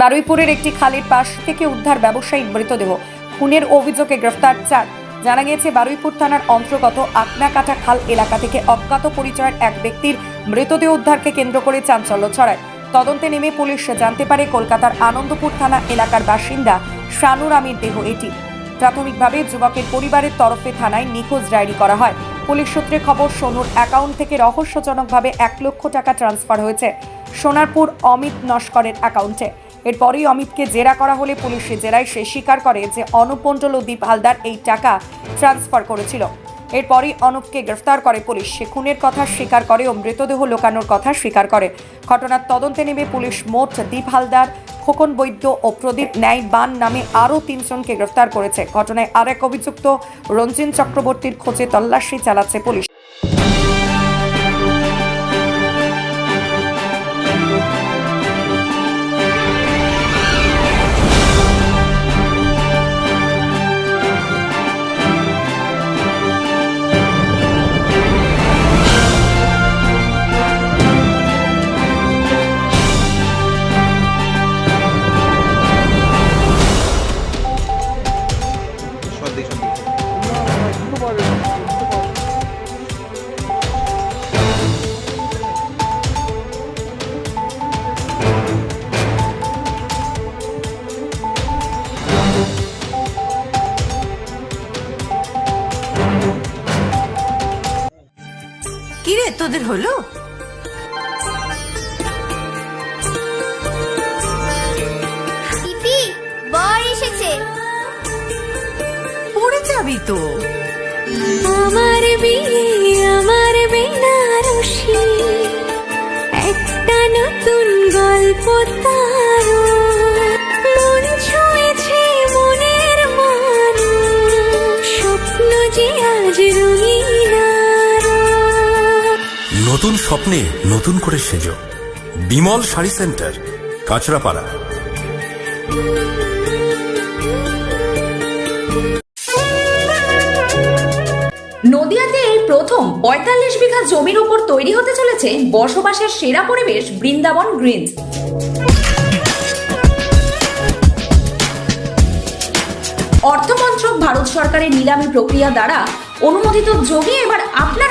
বারুইপুরের একটি খালের পাশ থেকে উদ্ধার ব্যবসায়িক মৃতদেহ। খুনের অভিযোগে গ্রেফতার চার। জানা গিয়েছে, বারুইপুর থানার অন্তর্গত আকনাকাটা খাল এলাকা থেকে অজ্ঞাত পরিচয়ের এক ব্যক্তির মৃতদেহ উদ্ধারকে কেন্দ্র করে চাঞ্চল্য ছড়ায়। তদন্তে নেমে পুলিশ জানতে পারে, কলকাতার আনন্দপুর থানা এলাকার বাসিন্দা শানুর আমির দেহ এটি। প্রাথমিকভাবে যুবকের পরিবারের তরফে থানায় নিখোঁজ ডায়েরি করা হয়। পুলিশ সূত্রে খবর, সোনুর অ্যাকাউন্ট থেকে রহস্যজনকভাবে এক লক্ষ টাকা ট্রান্সফার হয়েছে সোনারপুর অমিত নস্করের অ্যাকাউন্টে। এরপরেই অমিতকে জেরা করা হলে পুলিশে জেরায় সে স্বীকার করে যে অনুপ মণ্ডল ও দীপ হালদার এই টাকা ট্রান্সফার করেছিল। এরপরই অনুপকে গ্রেফতার করে পুলিশ। সে খুনের কথা স্বীকার করে ও মৃতদেহ লোকানোর কথা স্বীকার করে। ঘটনার তদন্তে নেমে পুলিশ মোট দীপ হালদার, খোকন বৈদ্য ও প্রদীপ ন্যায় বান নামে আরও তিনজনকে গ্রেফতার করেছে। ঘটনায় আর এক অভিযুক্ত রঞ্জিন চক্রবর্তীর খোঁজে তল্লাশি চালাচ্ছে পুলিশ। কি রে তোদের হলো? বর এসেছে। পড়ে যাবি তো। আমার বিয়ে আমার বেনারসি। একটা নতুন গল্প তার নতুন স্বপ্নে নতুন করে সেজো। বিমল শাড়ি সেন্টার, কাঁচরাপাড়া। নদিয়াতে এই প্রথম পঁয়তাল্লিশ বিঘা জমির উপর তৈরি হতে চলেছে বসবাসের সেরা পরিবেশ বৃন্দাবন গ্রিনস অর্থমন্ত্রক ভারত সরকারের নিলামী প্রক্রিয়া দ্বারা অনুমোদিত জমি এবার আপনার